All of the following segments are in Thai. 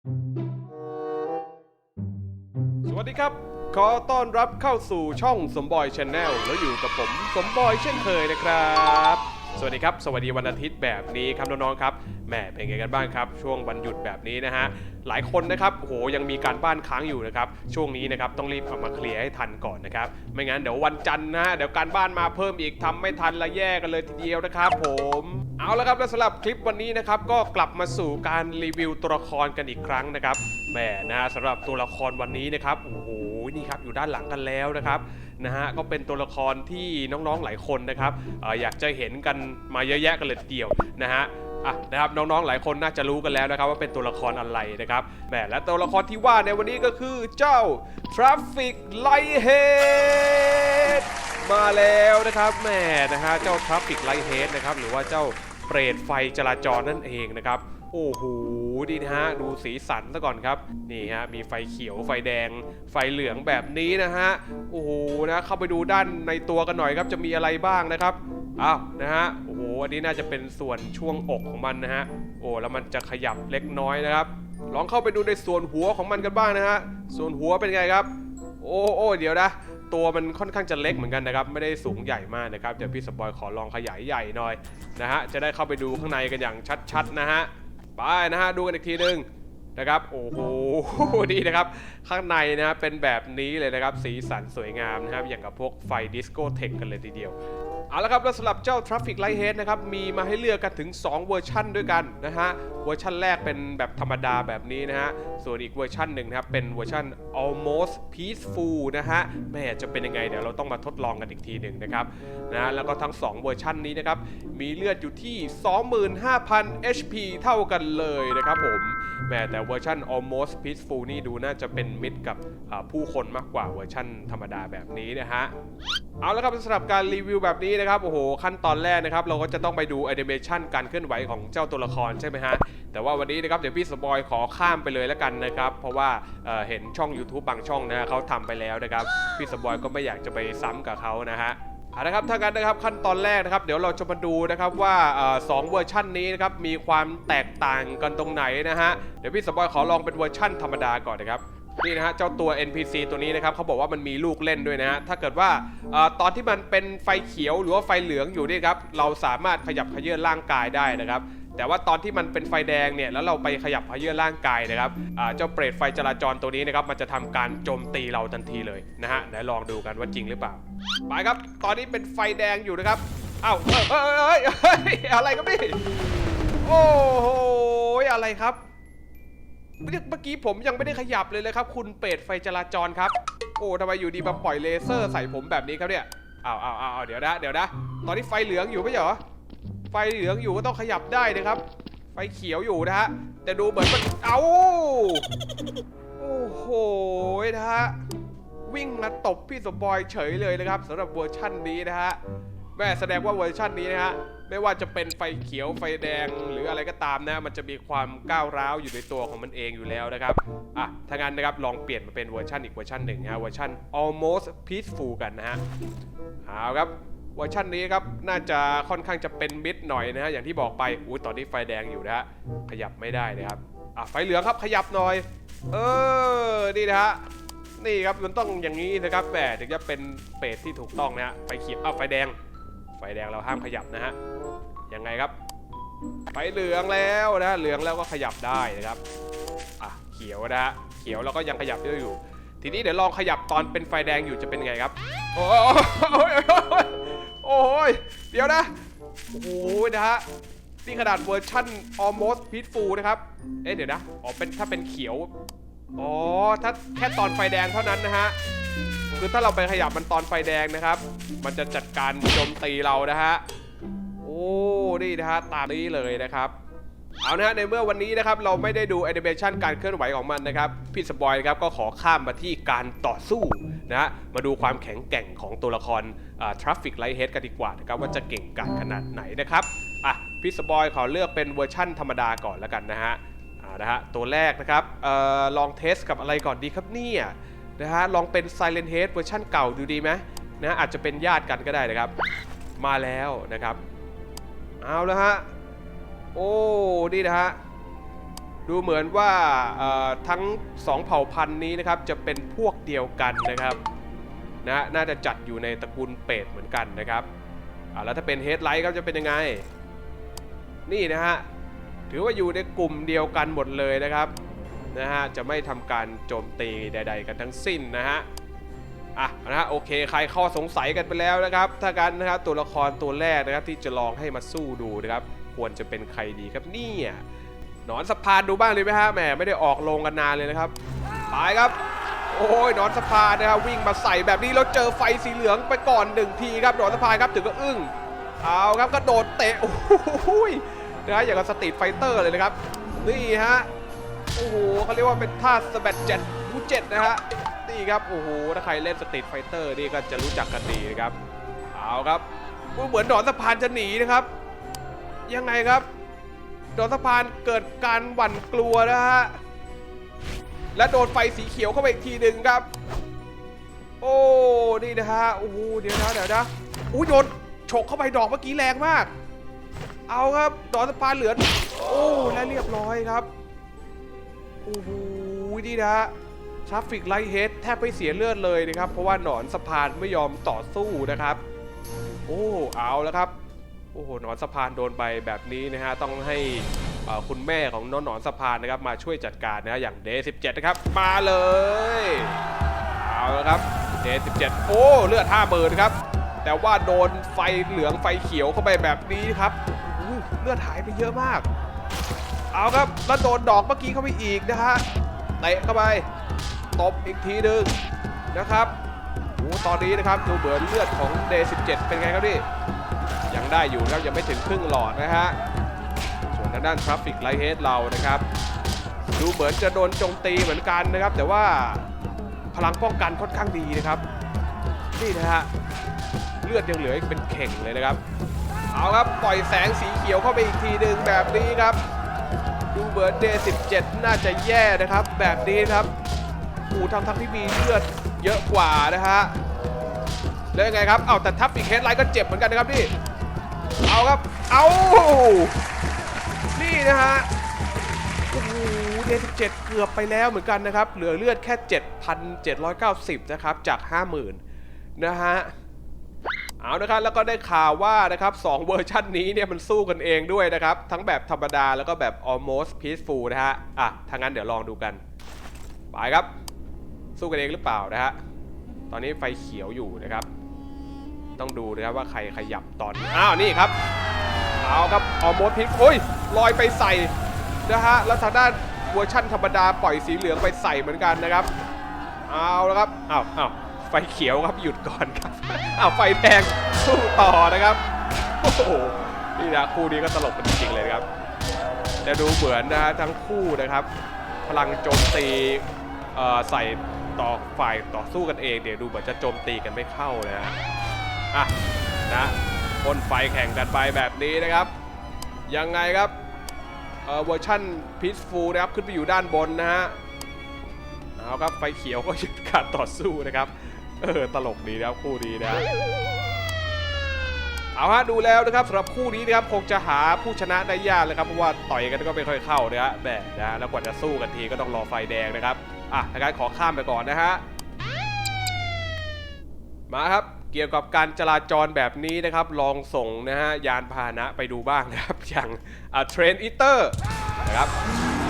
สวัสดีครับ ขอต้อนรับเข้าสู่ช่องสมบอยชาแนลแล้วอยู่กับผมสมบอยเช่นเคยนะครับ สวัสดีครับ สวัสดีวันอาทิตย์แบบนี้ครับน้องๆครับ แหมเป็นไงกันบ้างครับ ช่วงวันหยุดแบบนี้นะฮะหลายคนนะครับโหยังมีการบ้านค้างอยู่นะครับช่วงนี้นะครับต้องรีบเอามาเคลียร์ให้ทันก่อนนะครับไม่งั้นเดี๋ยววันจันทร์นะฮะเดี๋ยวการบ้านมาเพิ่มอีกทำไม่ทันละแย่กันเลยทีเดียวนะครับผมเอาละครับและสำหรับคลิปวันนี้นะครับก็กลับมาสู่การรีวิวตัวละครกันอีกครั้งนะครับแหมนะฮะสำหรับตัวละครวันนี้นะครับโอ้โห นี่ครับอยู่ด้านหลังกันแล้วนะครับนะฮะก็เป็นตัวละครที่น้องๆหลายคนนะครับเอ่ออยากจะเห็นกันมาเยอะแยะกันเลยทีเดียวนะฮะอะนะครับน้องๆหลายคนน่าจะรู้กันแล้วนะครับ ว่าเป็นตัวละครอะไรนะครับแหมและตัวละครที่ว่าในวันนี้ก็คือเจ้า Traffic Lighthead มาแล้วนะครับแหมนะฮะเจ้า Traffic Lighthead นะครับหรือว่าเจ้าเปรตไฟจราจรนั่นเองนะครับ โอ้โหดีนะฮะดูสีสันซะก่อนครับนี่ฮะมีไฟเขียวไฟแดง ไฟเหลืองแบบนี้นะฮะโอ้โหนะเข้าไปดูด้านในตัวกันหน่อยครับจะมีอะไรบ้างนะครับอ้าวนะฮะโอ้โหอันนี้น่าจะเป็นส่วนช่วงอกของมันนะฮะโอ้แล้วมันจะขยับเล็กน้อยนะครับ ลองเข้าไปดูในส่วนหัวของมันกันบ้างนะฮะส่วนหัวเป็นไงครับ โอ้โอ้เดี๋ยวนะตัวมันค่อนข้างจะเล็กเหมือนกันนะครับ ไม่ได้สูงใหญ่มากนะครับเดี๋ยวพี่สปอยขอลองขยายใหญ่หน่อยนะฮะจะได้เข้าไปดูข้างในกันอย่างชัดๆนะฮะ ไปนะฮะดูกันอีกทีหนึงนะครับโอ้โหดีนะครับ ข้างในนะฮะเป็นแบบนี้เลยนะครับ สีสันสวยงามนะครับ อย่างกับพวกไฟดิสโก้เทคกันเลยทีเดียว เอาละครับแล้วสำหรับเจ้า Traffic Lighthead นะครับมีมาให้เลือกกันถึง 2 เวอร์ชั่นด้วยกันนะฮะเวอร์ชันแรกเป็นแบบธรรมดาแบบนี้นะฮะส่วนอีกเวอร์ชันหนึ่งนะครับเป็นเวอร์ชัน almost peaceful นะฮะแม่จะเป็นยังไงเดี๋ยวเราต้องมาทดลองกันอีกทีหนึ่งนะครับนะแล้วก็ทั้ง 2 เวอร์ชันนี้นะครับมีเลือดอยู่ที่ 25,000 HP เท่ากันเลยนะครับผม แม่แต่เวอร์ชัน almost peaceful นี่ดูน่าจะเป็นมิตรกับผู้คนมากกว่าเวอร์ชันธรรมดาแบบนี้นะฮะ เอาละครับสำหรับการรีวิวแบบนี้นะครับโอ้โหขั้นตอนแรกนะครับ เราก็จะต้องไปดูแอนิเมชันการเคลื่อนไหวของเจ้าตัวละครใช่ไหมฮะ แต่ว่าวันนี้นะครับเดี๋ยวพี่สปอยขอข้ามไปเลยแล้วกันนะครับ เพราะว่าเเห็นช่อง YouTube บางช่องนะฮะเขาทำไปแล้วนะครับ พี่สปอยก็ไม่อยากจะไปซ้ำกับเขานะฮะ เอาละครับถ้ากันนะครับขั้นตอนแรกนะครับ เดี๋ยวเราจะมาดูนะครับว่าสองเวอร์ชันนี้นะครับมีความแตกต่างกันตรงไหนนะฮะเดี๋ยวพี่สปอยขอลองเป็นเวอร์ชั่นธรรมดาก่อนนะครับนี่นะฮะเจ้าตัว NPC ตัวนี้นะครับเขาบอกว่ามันมีลูกเล่นด้วยนะฮะถ้าเกิดว่าอตอนที่มันเป็นไฟเขียวหรือว่าไฟเหลืองอยู่นี่ครับเราสามารถขยับขยื่นร่างกายได้นะครับ แต่ว่าตอนที่มันเป็นไฟแดงเนี่ยแล้วเราไปขยับเยื้อร่างกายนะครับเจ้าเปรตไฟจราจรตัวนี้นะครับมันจะทำการโจมตีเราทันทีเลยนะฮะไหนลองดูกันว่าจริงหรือเปล่าไปครับ ตอนนี้เป็นไฟแดงอยู่นะครับเอ้าเอ้ยเอ้ยเอ้ยอะไรครับนี่โอ้โหอะไรครับเมื่อกี้ผมยังไม่ได้ขยับเลยเลยครับ คุณเป็ดไฟจราจรครับ โอ้ทำไมอยู่ดีมาปล่อยเลเซอร์ใส่ผมแบบนี้ครับเนี่ยอ้าวอ้าวอ้าวเดี๋ยวนะเดี๋ยวนะ ตอนนี้ไฟเหลืองอยู่ไม่ใช่เหรอ ไฟเหลืองอยู่ก็ต้องขยับได้นะครับ ไฟเขียวอยู่นะฮะ แต่ดูเหมือนมันเอาโอ้โหนะฮะ วิ่งมาตบพี่สมบอยเฉยเลยนะครับสำหรับเวอร์ชั่นนี้นะฮะ แม่แสดงว่าเวอร์ชันนี้นะฮะ ไม่ว่าจะเป็นไฟเขียวไฟแดงหรืออะไรก็ตามนะ มันจะมีความก้าวร้าวอยู่ในตัวของมันเองอยู่แล้วนะครับ อะถ้างั้นนะครับลองเปลี่ยนมาเป็นเวอร์ชันอีกเวอร์ชันหนึ่งนะฮะ เวอร์ชัน almost peaceful กันนะฮะ เอาครับ เวอร์ชันนี้ครับน่าจะค่อนข้างจะเป็นมิดหน่อยนะฮะอย่างที่บอกไปอุ้ยตอนนี้ไฟแดงอยู่นะฮะขยับไม่ได้เลยครับอะไฟเหลืองครับขยับหน่อย เออนี่นะฮะนี่ครับมันต้องอย่างนี้นะครับแหมถึงจะเป็นเปรตที่ถูกต้องนะฮะไฟเขียวอ้าวไฟแดง ไฟแดงเราห้ามขยับนะฮะยังไงครับไฟเหลืองแล้วนะเหลืองแล้วก็ขยับได้นะครับอะเขียวนะฮะเขียวแล้วก็ยังขยับได้อยู่ ทีนี้เดี๋ยวลองขยับตอนเป็นไฟแดงอยู่จะเป็นไงครับโอ้ ยโอ้ยเดี๋ยวนะ โอ้โหนะฮะ นี่ขนาดเวอร์ชั่น almost peaceful นะครับ เอ๊ะเดี๋ยวนะ อ๋อ เป็นถ้าเป็นเขียว อ๋อ ถ้าแค่ตอนไฟแดงเท่านั้นนะฮะ คือถ้าเราไปขยับมันตอนไฟแดงนะครับ มันจะจัดการโจมตีเรานะฮะ โอ้ นี่นะฮะ ตามนี้เลยนะครับ เอานะฮะในเมื่อวันนี้นะครับเราไม่ได้ดูแอนิเมชันการเคลื่อนไหวของมันนะครับพี่สปอยนะครับก็ขอข้ามมาที่การต่อสู้นะฮะมาดูความแข็งแกร่งของตัวละครทราฟฟิกไลท์เฮดกันดีกว่านะครับว่าจะเก่งกาจขนาดไหนนะครับอะพี่สปอยขอเลือกเป็นเวอร์ชั่นธรรมดาก่อนแล้วกันนะฮะอ่านะฮะตัวแรกนะครับเอ่อลองเทสกับอะไรก่อนดีครับเนี่ยนะฮะลองเป็น Silent Head เวอร์ชันเก่าดูดีไหมนะอาจจะเป็นญาติกันก็ได้นะครับ มาแล้วนะครับ เอาแล้วฮะ โอ้ นี่นะฮะ ดูเหมือนว่าทั้งสองเผ่าพันธุ์นี้นะครับ จะเป็นพวกเดียวกันนะครับนะน่าจะจัดอยู่ในตระกูลเป็ดเหมือนกันนะครับอ่าแล้วถ้าเป็นเฮดไลท์ครับจะเป็นยังไง นี่นะฮะ ถือว่าอยู่ในกลุ่มเดียวกันหมดเลยนะครับนะฮะ จะไม่ทำการโจมตีใด ๆ กันทั้งสิ้นนะฮะอะนะฮะโอเคใครข้อสงสัยกันไปแล้วนะครับ ถ้ากันนะครับตัวละครตัวแรกนะครับที่จะลองให้มาสู้ดูนะครับ ควรจะเป็นใครดีครับเนี่ยหนอนสะพานดูบ้างเลยไหมฮะแหมไม่ได้ออกลงกันนานเลยนะครับไปครับ โอ้ยหนอนสะพานนะครับวิ่งมาใส่แบบนี้แล้วเจอไฟสีเหลืองไปก่อนหนึ่งทีครับหนอนสะพานครับถึงก็อึ้งเอาครับกระโดดเตะโอ้โหนะฮะอย่างกับสตรีทไฟเตอร์เลยนะครับนี่ฮะโอ้โหเขาเรียกว่าเป็นท่าสแบทเจ็ดบูเจ็ดนะฮะนี่ครับโอ้โหถ้าใครเล่นสตรีทไฟเตอร์นี่ก็จะรู้จักกันดีนะครับเอาครับเหมือนหนอนสะพานจะหนีนะครับ ยังไงครับหนอนสะพานเกิดการหวั่นกลัวนะฮะและโดนไฟสีเขียวเข้าไปอีกทีหนึ่งครับ โอ้นี่นะฮะโอ้โหเดี๋ยวนะเดี๋ยวนะอุ้ยโดนฉกเข้าไปดอกเมื่อกี้แรงมาก เอาครับดอนสะพานเหลือโอ้และเรียบร้อยครับโอ้โหนี่นะฮะทราฟฟิกไลท์เฮดแทบไม่เสียเลือดเลยนะครับ เพราะว่าหนอนสะพานไม่ยอมต่อสู้นะครับ โอ้เอาแล้วครับ โอ้โหหนอนสะพานโดนไปแบบนี้นะฮะต้องให้คุณแม่ของน้องหนอนสะพานนะครับมาช่วยจัดการนะฮะอย่างเดย์17นะครับมาเลยเอาล้วครับเดย์17โอ้เลือด5 0,000ครับ แต่ว่าโดนไฟเหลืองไฟเขียวเข้าไปแบบนี้ครับเลือดหายไปเยอะมาก เอาครับแล้วโดนดอกเมื่อกี้เข้าไปอีกนะฮะเตะเข้าไปตบอีกทีหนึ่งนะครับโอ้ตอนนี้นะครับดูเหมือนเลือดของเดย์17เป็นไงครับพี่ ได้อยู่นะครับยังไม่ถึงครึ่งหลอดนะฮะส่วนทางด้านทราฟฟิกไลท์เฮดเรานะครับ ดูเหมือนจะโดนโจมตีเหมือนกันนะครับ แต่ว่าพลังป้องกันค่อนข้างดีนะครับนี่นะฮะเลือดยังเหลืออีกเป็นเข่งเลยนะครับ เอาครับปล่อยแสงสีเขียวเข้าไปอีกทีหนึ่งแบบนี้ครับดูเหมือนเดย์17 น่าจะแย่นะครับ แบบนี้ครับอูทั้งทั้งที่มีเลือดเยอะกว่านะฮะแล้วยังไงครับ เอาแต่ทัฟฟิกเฮดไลท์ก็เจ็บเหมือนกันนะครับพี่ ครับ เอานี่นะฮะ โอ้โหเดย์17เกือบไปแล้วเหมือนกันนะครับ เหลือเลือดแค่ 7,790 นะครับ จาก 50,000 นะฮะ เอานะครับแล้วก็ได้ข่าวว่านะครับสองเวอร์ชันนี้เนี่ยมันสู้กันเองด้วยนะครับ ทั้งแบบธรรมดาแล้วก็แบบ almost peaceful นะฮะ อะถ้างั้นเดี๋ยวลองดูกัน ไปครับ สู้กันเองหรือเปล่านะฮะ ตอนนี้ไฟเขียวอยู่นะครับ ต้องดูนะครับว่าใครขยับตอนอ้าวนี่ครับเอาครับออมดพิกโอ้ยลอยไปใส่นะฮะแล้วทางด้านเวอร์ชั่นธรรมดาปล่อยสีเหลืองไปใส่เหมือนกันนะครับเอาแล้วครับอ้าวอ้าวไฟเขียวครับหยุดก่อนครับอ้าวไฟแดงสู้ต่อนะครับโอ้โหนี่นะคู่นี้ก็ตลกกันจริงๆเลยครับจะดูเหมือนนะฮะทั้งคู่นะครับ พลังโจมตีใส่ต่อฝ่ายต่อสู้กันเองเดี๋ยวดูเหมือนจะโจมตีกันไม่เข้านะ อะนะพ่นไฟแข่งกันไปแบบนี้นะครับ ยังไงครับเเวอร์ชั่นพีซฟูนะครับขึ้นไปอยู่ด้านบนนะฮะเอาครับไฟเขียวก็หยุดการต่อสู้นะครับเออตลกดีนะครับคู่นี้นะเอาฮะดูแล้วนะครับสำหรับคู่นี้นะครับคงจะหาผู้ชนะได้ยากเลยครับเพราะว่าต่อยกันก็ไม่ค่อยเข้านะฮะแบะนะฮะแล้วกว่าจะสู้กันทีก็ต้องรอไฟแดงนะครับอะทางการขอข้ามไปก่อนนะฮะมาครับ เกี่ยวกับการจราจรแบบนี้นะครับ ลองส่งนะฮะยานพาหนะไปดูบ้างนะครับ อย่างเทรนอิเตอร์นะครับ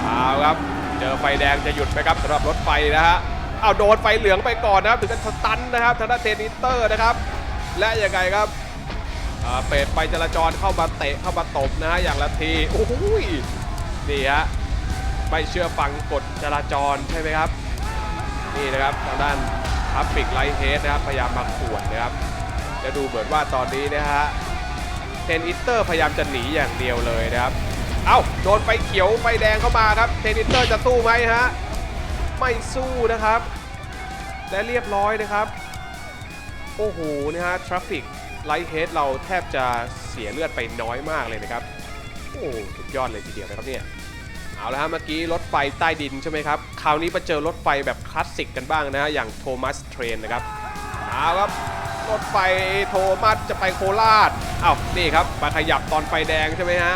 เอาครับ เจอไฟแดงจะหยุดไหมครับสำหรับรถไฟนะฮะเอาโดนไฟเหลืองไปก่อนนะครับ ถึงกับสตันนะครับทางด้านเทรนอิเตอร์นะครับ และยังไงครับเป็ดไฟจราจรเข้ามาเตะเข้ามาตบนะฮะอย่างละทีโอ้โหยนี่ฮะไม่เชื่อฟังกฎจราจรใช่ไหมครับ นี่นะครับทางด้าน ทัฟฟิกไลท์เฮดนะครับ พยายามมาขวนนะครับ จะดูเหมือนว่าตอนนี้นะฮะเทนอิตเตอร์พยายามจะหนีอย่างเดียวเลยนะครับ เอ้า โดนไฟเขียวไฟแดงเข้ามาครับ เทนอิตเตอร์จะสู้ไหมฮะ ไม่สู้นะครับ และเรียบร้อยนะครับ โอ้โหนะฮะทราฟิกไลท์เฮดเราแทบจะเสียเลือดไปน้อยมากเลยนะครับ โอ้สุดยอดเลยทีเดียวนะครับเนี่ย เอาละฮะเมื่อกี้รถไฟใต้ดินใช่ไหมครับ คราวนี้มาเจอรถไฟแบบคลาสสิกกันบ้างนะฮะ อย่างโทมัสเทรนนะครับเอาครับรถไฟโทมัสจะไปโคราชอ้าวนี่ครับมาขยับตอนไฟแดงใช่ไหมฮะ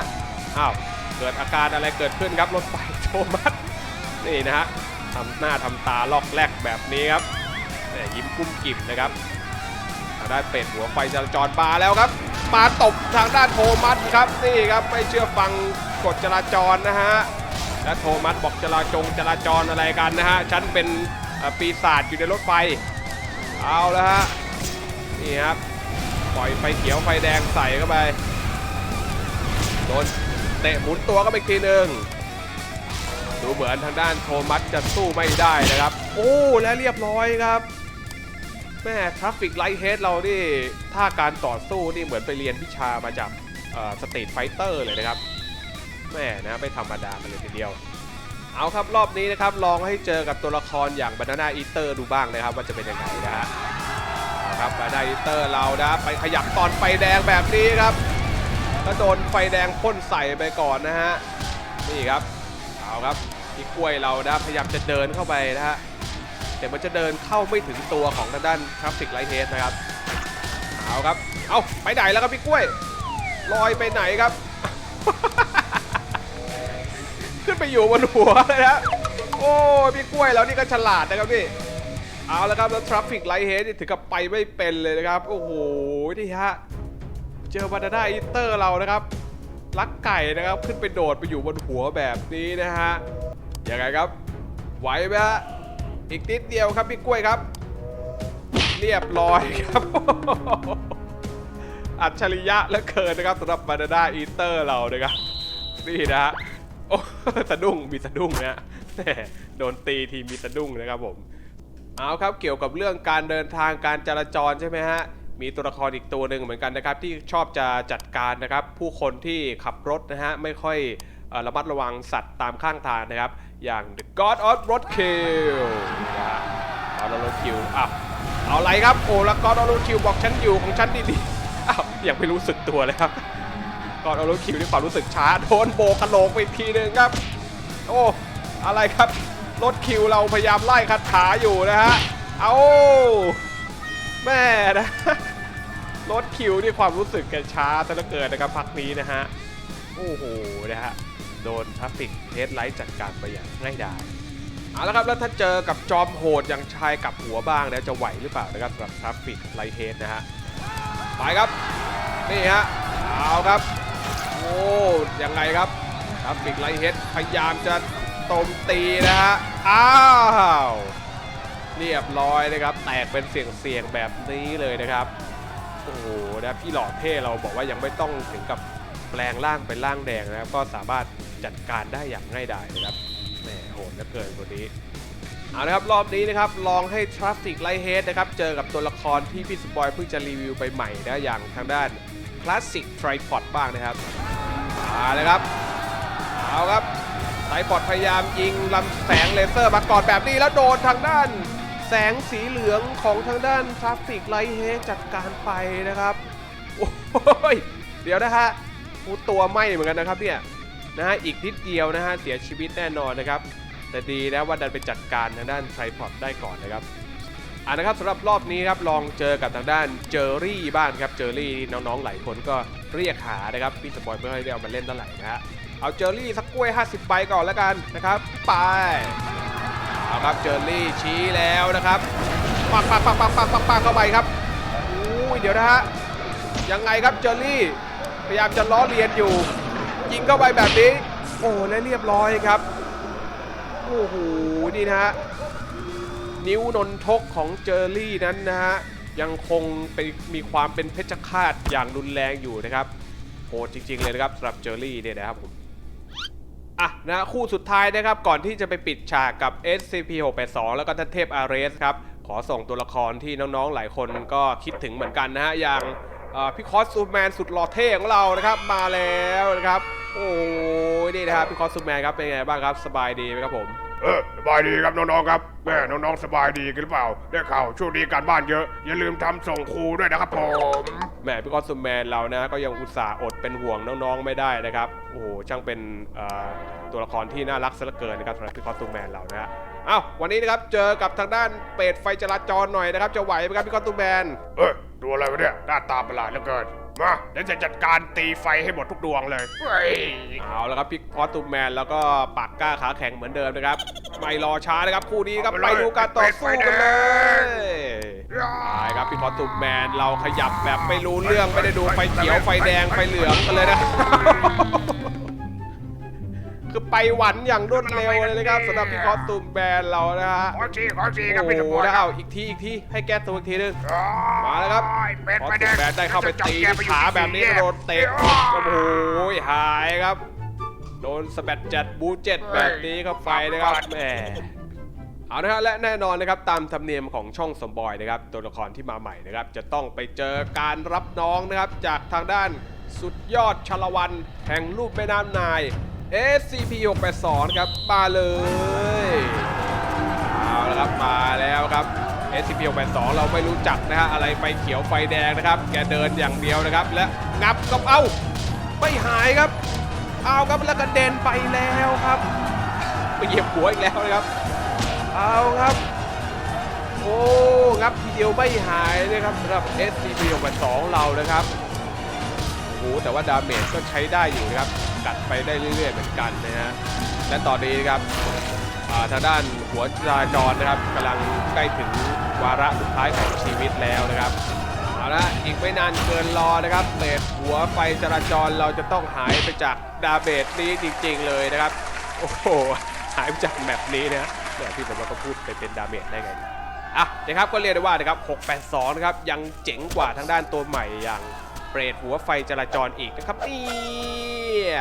อ้าวเกิดอาการอะไรเกิดขึ้นครับรถไฟโทมัสนี่นะฮะทำหน้าทำตาลอกแลกแบบนี้ครับแต่ยิ้มกุ้มกิ่มนะครับทางด้านเป็ดหัวไฟจราจรมาแล้วครับ มาตบทางด้านโทมัสครับนี่ครับไม่เชื่อฟังกฎจราจรนะฮะ และโทมัสบอกจราจงจราจรอะไรกันนะฮะฉันเป็นปีศาจอยู่ในรถไฟ เอาแล้วฮะ นี่ครับ ปล่อยไฟเขียวไฟแดงใส่เข้าไป โดนเตะหมุนตัวก็ไปอีกทีหนึ่งดูเหมือนทางด้านโทมัสจะสู้ไม่ได้นะครับ โอ้ และเรียบร้อยครับ แม่ทราฟฟิกไลท์เฮดเรานี่ถ้าการต่อสู้นี่เหมือนไปเรียนวิชามาจากสตรีทไฟเตอร์เลยนะครับ แม่นะไม่ธรรมดากันเลยทีเดียว เอาครับรอบนี้นะครับลองให้เจอกับตัวละครอย่างบานาน่าอีเตอร์ดูบ้างนะครับว่าจะเป็นยังไงนะฮะครับบานาน่าอีเตอร์เรานะไปขยับตอนไฟแดงแบบนี้ครับก็โดนไฟแดงพ่นใส่ไปก่อนนะฮะนี่ครับเอาครับพี่กล้วยเรานะพยายามจะเดินเข้าไปนะฮะแต่มันจะเดินเข้าไม่ถึงตัวของทางด้านทราฟฟิกไลท์เฮดนะครับเอาครับเอาไปไหนแล้วครับพี่กล้วย ลอยไปไหนครับ ไปอยู่บนหัวเลยนะโอ้พี่กล้วยแล้วนี่ก็ฉลาดนะครับพี่เอาแล้วครับแล้วทราฟฟิกไลท์เฮดถึงกับไปไม่เป็นเลยนะครับ โอ้โหนี่ฮะเจอบานาน่าอีเตอร์เรานะครับลักไก่นะครับขึ้นไปโดดไปอยู่บนหัวแบบนี้นะฮะยังไงครับ ไหวไหมฮะอีกนิดเดียวครับพี่กล้วยครับ เรียบร้อยครับ อัจฉริยะเหลือเกินนะครับสำหรับบานาน่าอีเตอร์เรานะครับนี่นะฮะ โอ้สะดุ้งมีสะดุ้งนะโดนตีทีมีสะดุ้งนะครับผม เอาครับเกี่ยวกับเรื่องการเดินทางการจราจรใช่ไหมฮะมีตัวละครอีกตัวหนึ่งเหมือนกันนะครับที่ชอบจะจัดการนะครับผู้คนที่ขับรถนะฮะไม่ค่อยระมัดระวังสัตว์ตามข้างทางนะครับ อย่าง The God of Roadkill นะฮะ God of Roadkill อ้าวเอาอะไรครับโอ้แล้ว God of Roadkill บอกฉันอยู่ของฉันดีๆอ้าวยังไม่รู้สึกตัวเลยครับ ก่อนเอารถคิวด้วยความรู้สึกช้าโดนโบกกระโหลกไปอีกทีหนึ่งครับ โอ้อะไรครับรถคิวเราพยายามไล่คัดขาอยู่นะฮะเอาแม่นะรถคิวนี่ความรู้สึกแกช้าซะเหลือเกินนะครับพักนี้นะฮะโอ้โหนะฮะโดนทราฟฟิกเฮดไลท์จัดการไปอย่างง่ายดายเอาละครับแล้วถ้าเจอกับจอมโหดอย่างชายกับหัวบ้างนะจะไหวหรือเปล่านะครับสำหรับทราฟฟิกไลท์เฮดนะฮะไปครับนี่ฮะเอาครับ โอ้ยังไงครับครับบิ๊กไลท์เฮดพยายามจะตมตีนะฮะ อ้าว เรียบร้อยนะครับ แตกเป็นเสียงๆแบบนี้เลยนะครับ โอ้โหนะพี่หลอดเท่เราบอกว่ายังไม่ต้องถึงกับแปลงร่างเป็นร่างแดงนะครับ ก็สามารถจัดการได้อย่างง่ายดายนะครับแหมโหดเหลือเกินคนนี้เอาละครับรอบนี้นะครับลองให้ Traffic Light Head นะครับเจอกับตัวละครที่พี่สปอยเพิ่งจะรีวิวไปใหม่นะอย่างทางด้าน Classic Tripod บ้างนะครับ มาเลยครับ เอาครับไทรพอดพยายามยิงลำแสงเลเซอร์มาก่อนแบบนี้แล้วโดนทางด้าน แสงสีเหลืองของทางด้าน Traffic Light Head จัดการไปนะครับโอ้ยเดี๋ยวนะฮะโอ้ตัวไหมเหมือนกันนะครับเนี่ยนะฮะอีกนิดเดียวนะฮะเสียชีวิตแน่นอนนะครับ แต่ดีนะว่าดันไปจัดการทางด้านไทรพอดได้ก่อนนะครับอ่านะครับสำหรับรอบนี้ครับลองเจอกับทางด้านเจอรี่บ้างครับเจอรี่น้องๆหลายคนก็ เรียกหานะครับพี่สปอยไม่ค่อยได้เอามาเล่นเท่าไหร่นะฮะเอาเจอรี่สักกล้วย 50 ใบก่อนแล้วกันนะครับ ไปเอาครับเจอรี่ชี้แล้วนะครับปักปักปักปักปักปักปักเข้าไปครับอุ้ยเดี๋ยวนะฮะยังไงครับเจอรี่พยายามจะล้อเลียนอยู่ ยิงเข้าไปแบบนี้ โอ้และเรียบร้อยครับโอ้โหนี่นะฮะนิ้วนนทกของเจอรี่นั้นนะฮะ ยังคงเป็นมีความเป็นเพชฌฆาตอย่างรุนแรงอยู่นะครับโหดจริง ๆ เลยนะครับสำหรับเจอรี่เนี่ยนะครับผมอะนะคู่สุดท้ายนะครับก่อนที่จะไปปิดฉากกับ SCP-682 แล้วก็ท่านเทพอาร์เรสครับขอส่งตัวละครที่น้องๆหลายคนก็คิดถึงเหมือนกันนะฮะอย่างพี่คอสซูแมนสุดหล่อเท่ของเรานะครับมาแล้วนะครับ โอ้ยนี่นะครับพี่คอสซูแมนครับเป็นไงบ้างครับสบายดีไหมครับผม เออสบายดีครับน้องๆครับแม่น้องๆสบายดีกันหรือเปล่าได้ข่าวช่วงนี้การบ้านเยอะ อย่าลืมทำส่งครูด้วยนะครับผมแหมพี่คอสซูแมนเรานะก็ยังอุตส่าห์อดเป็นห่วงน้องๆไม่ได้นะครับโอ้โหช่างเป็นเอ่อตัวละครที่น่ารักซะเหลือเกินนะครับสำหรับพี่คอสซูแมนเรานะฮะอ้าววันนี้นะครับเจอกับทางด้านเป็ดไฟจราจรหน่อยนะครับจะไหวไหมครับพี่คอสซูแมน เออตัวอะไรวะเนี่ยหน้าตาประหลาดเหลือเกิน มาเดี๋ยวจะจัดการตีไฟให้หมดทุกดวงเลยเฮ้ยเอาแล้วครับพี่คอสตูมแมนแล้วก็ปากกล้าขาแข็งเหมือนเดิมนะครับ ไม่รอช้านะครับ คู่นี้ครับไปดูการต่อสู้กันเลยไปครับพี่คอสตูมแมนเราขยับแบบไม่รู้เรื่องไม่ได้ดูไฟเขียวไฟแดงไฟเหลืองกันเลยนะ คือไปหวันอย่างรวดเร็วเลยนะครับสำหรับพี่คอสตูมแมนเรานะฮะขอชีขอชีครับโอ้พี่สโหปอยแล้วเอาอีกทีอีกทีให้แก้ตัวอีกทีนึงมาแล้วครับเป็นพอไปถูกแบนได้เข้าไปตีที่ขาแบบนี้โดนเตะโอ้โหหายครับโดนสแปดจัดบูเจ็ดแบบนี้เข้าไปนะครับแหมเอาละครับและแน่นอนนะครับตามธรรมเนียมของช่องสมบอยนะครับตัวละครที่มาใหม่นะครับ จะต้องไปเจอการรับน้องนะครับ จากทางด้านสุดยอดชาละวันแห่งรูปแม่น้ำนาย SCP 682นะครับมาเลยเอาละครับมาแล้วครับ SCP 682เราไม่รู้จักนะฮะอะไรไฟเขียวไฟแดงนะครับ แกเดินอย่างเดียวนะครับ และงับกับเอาไม่หายครับ เอาครับแล้วก็เด็นไปแล้วครับไปเหยียบหัวอีกแล้วนะครับเอาครับโอ้งับทีเดียวไม่หายนะครับสำหรับ SCP 682เรานะครับโอ้โหแต่ว่าดาเมจก็ใช้ได้อยู่นะครับ กัดไปได้เรื่อยๆเหมือนกันนะฮะและตอนนี้ครับาทางด้านหัวจราจรนะครับกำลังใกล้ถึงวาระสุดท้ายของชีวิตแล้วนะครับเอาละอีกไม่นานเกินรอนะครับเศษหัวไฟจราจรเราจะต้องหายไปจากดาเบจนี้จริง ๆ เลยนะครับโอ้โหหายไปจากแมปนี้นะแต่พี่ผมว่าก็พูดไปเป็นดาเมจได้ไงอะนะครับก็เรียกได้ว่านะครับ682นะครับยังเจ๋งกว่าทางด้านตัวใหม่อย่าง เปรตหัวไฟจราจรอีกนะครับเนี่ย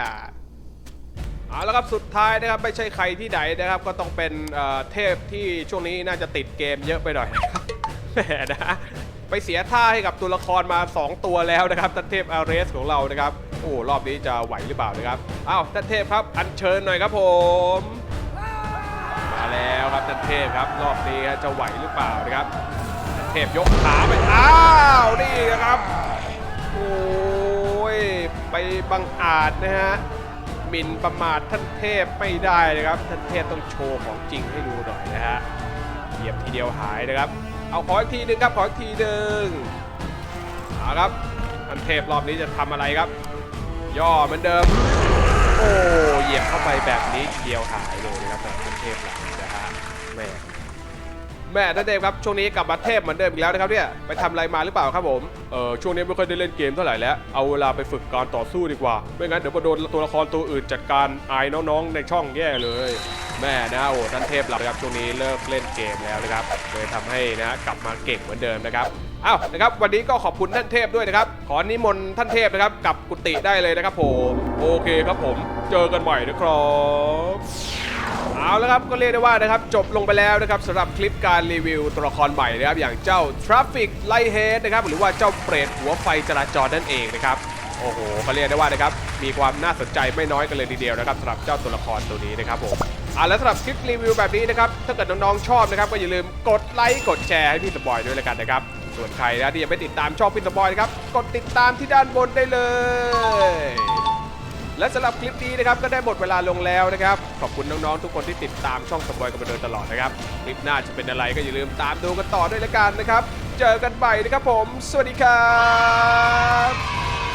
เอาละครับสุดท้ายนะครับไม่ใช่ใครที่ไหนนะครับ ก็ต้องเป็นเออเทพที่ช่วงนี้น่าจะติดเกมเยอะไปหน่อยนะครับแหมนะไปเสียท่าให้กับตัวละครมา 2 ตัวแล้วนะครับท่านเทพอาเรสของเรานะครับโอ้รอบนี้จะไหวหรือเปล่านะครับอ้าวท่านเทพครับอัญเชิญหน่อยครับผมมาแล้วครับท่านเทพครับ รอบนี้จะไหวหรือเปล่านะครับท่านเทพยกขาไปอ้าวนี่นะครับ โอ้ย ไปบังอาจนะฮะหมิ่นประมาทท่านเทพไม่ได้นะครับ ท่านเทพต้องโชว์ของจริงให้ดูหน่อยนะฮะเหยียบทีเดียวหายนะครับ เอาขออีกทีหนึ่งครับขออีกทีหนึ่งเอาครับท่านเทพรอบนี้จะทำอะไรครับ ย่อเหมือนเดิม โอ้เหยียบเข้าไปแบบนี้ทีเดียวหายเลยนะครับสำหรับท่านเทพเรานะฮะแม่ แม่ท่านเทพครับช่วงนี้กลับมาเทพเหมือนเดิมอีกแล้วนะครับเนี่ยไปทำอะไรมาหรือเปล่าครับผมเออช่วงนี้ไม่ค่อยได้เล่นเกมเท่าไหร่แล้วเอาเวลาไปฝึกการต่อสู้ดีกว่า ไม่งั้นเดี๋ยวพอโดนตัวละครตัวอื่นจัดการอายน้องๆในช่องแย่เลย แม่นะโอ้ท่านเทพเราครับช่วงนี้เลิกเล่นเกมแล้วนะครับเลยทำให้นะกลับมาเก่งเหมือนเดิมนะครับอ้าวนะครับวันนี้ก็ขอบคุณท่านเทพด้วยนะครับ ขอนิมนต์ท่านเทพนะครับกับกุฏิได้เลยนะครับผมโอเคครับผม เจอกันใหม่นะครับ เอาแล้วครับก็เรียกได้ว่านะครับจบลงไปแล้วนะครับสำหรับคลิปการรีวิวตัวละครใหม่นะครับอย่างเจ้า Traffic Lighthead นะครับหรือว่าเจ้าเปรตหัวไฟจราจรนั่นเองนะครับโอ้โหก็เรียกได้ว่านะครับมีความน่าสนใจไม่น้อยกันเลยทีเดียวนะครับสำหรับเจ้าตัวละครตัวนี้นะครับผมอ่าแล้วสำหรับคลิปรีวิวแบบนี้นะครับถ้าเกิดน้องๆชอบนะครับก็อย่าลืมกดไลค์กดแชร์ให้พี่สปอยด้วยแล้วกันนะครับส่วนใครนะที่ยังไม่ติดตามช่องพี่สปอยนะครับกดติดตามที่ด้านบนได้เลย และสำหรับคลิปนี้นะครับก็ได้หมดเวลาลงแล้วนะครับ ขอบคุณน้องๆทุกคนที่ติดตามช่องสปอยกันมาโดยตลอดนะครับ คลิปหน้าจะเป็นอะไรก็อย่าลืมตามดูกันต่อด้วยละกันนะครับ เจอกันใหม่นะครับผม สวัสดีครับ